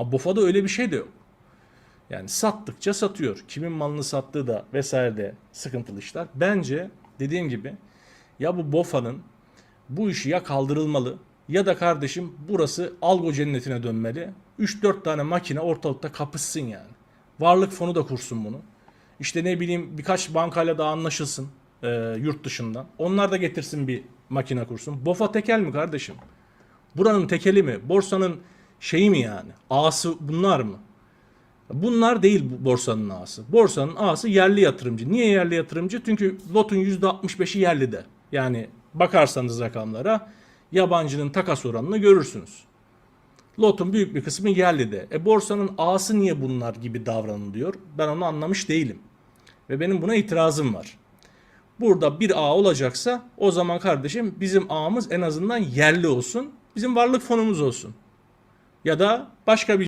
Ama BOFA'da öyle bir şey de yok. Yani sattıkça satıyor. Kimin malını sattığı da vesaire de sıkıntılı işler. Bence dediğim gibi ya bu BOFA'nın bu işi ya kaldırılmalı ya da kardeşim burası algo cennetine dönmeli. 3-4 tane makine ortalıkta kapışsın yani. Varlık fonu da kursun bunu. İşte ne bileyim birkaç bankayla da anlaşılsın e, yurt dışından. Onlar da getirsin bir makine kursun. BOFA tekel mi kardeşim? Buranın tekeli mi? Borsanın şeyi mi yani? Ağası bunlar mı? Bunlar değil borsanın ağası. Borsanın ağası yerli yatırımcı. Niye yerli yatırımcı? Çünkü lotun %65'i yerlide. Yani bakarsanız rakamlara yabancının takas oranını görürsünüz. Lotun büyük bir kısmı yerlide. E borsanın ağası niye bunlar gibi davranılıyor? Ben onu anlamış değilim. Ve benim buna itirazım var. Burada bir ağ olacaksa o zaman kardeşim bizim ağımız en azından yerli olsun. Bizim varlık fonumuz olsun. Ya da başka bir